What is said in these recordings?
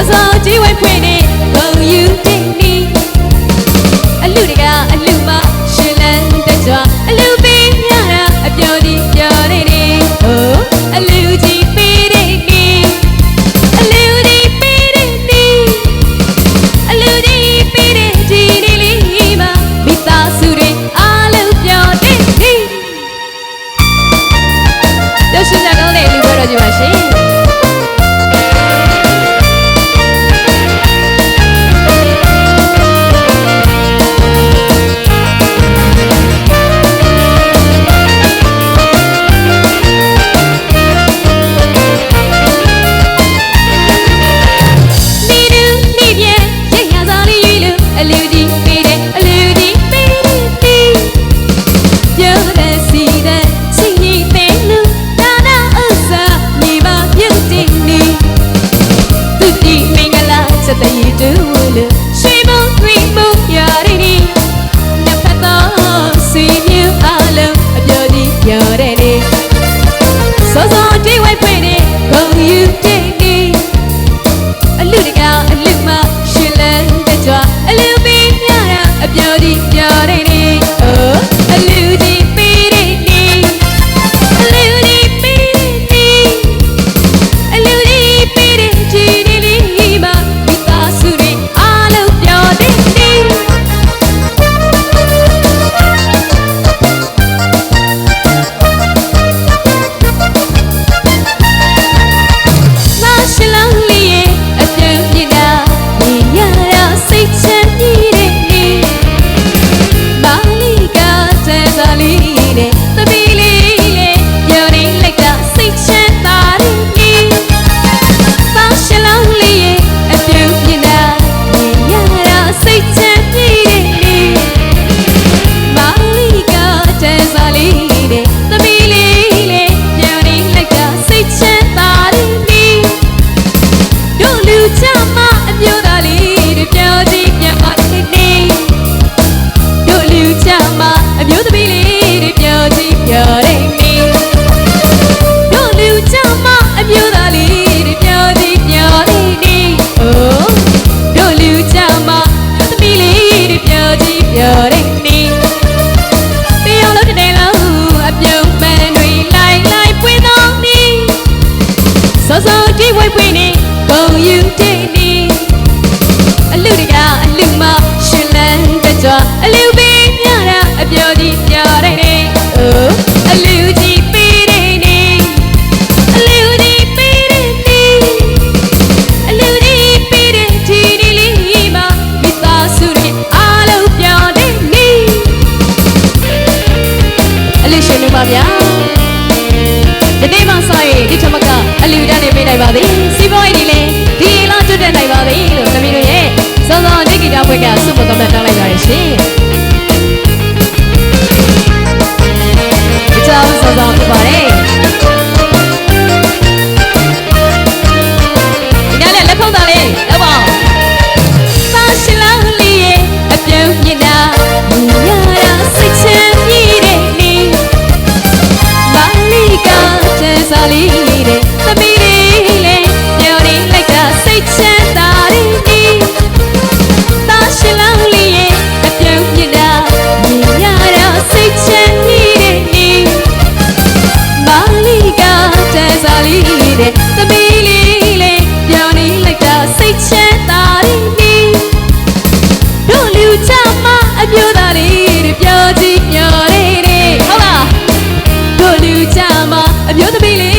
我说只会陪你 ပြောတဲ့နေစောစောတိဝိုက်ဖွင့်နေဘုံယူတဲ့နေအလူတကအလူမရှင်လန်းတဲ့ကြွအလူပင်ရတာအပြောဒီပြောတဲ့ လူပေးမြတာအပြောကြီးပြောတဲ့နေအိုးအလူကြီးပေးတဲ့နေအလူကြီးပေးတဲ့နေအလူကြီးပေးတဲ့ဒီဒီလေးမှာမိသားစုနဲ့အားလုံးပြောတဲ့နေအလူရှင်တို့ပါဗျာဒီနေ့မှစရင်ဒီထမကအလူတန်းနေပေးနိုင်ပါသည်စီးပွားရေးဒီလေဒီလားကျွတ်တက်နိုင်ပါသည်လို့သမီးတို့ရဲ့စောစောဒီဂီတာဘွဲကစုမတော်မှတ်တောင်းလိုက်ပါရရှင် por él. I'm you're the.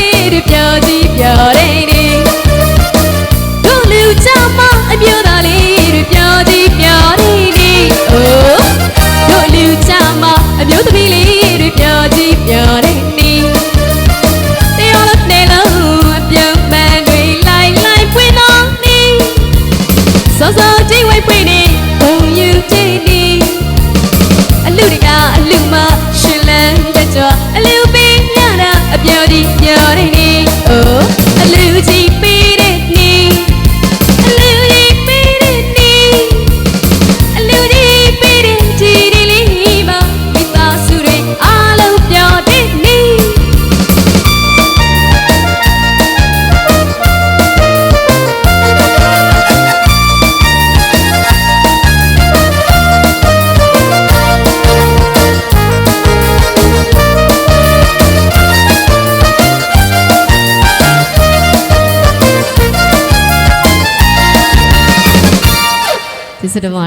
ကျေးဇူးတင်ပါ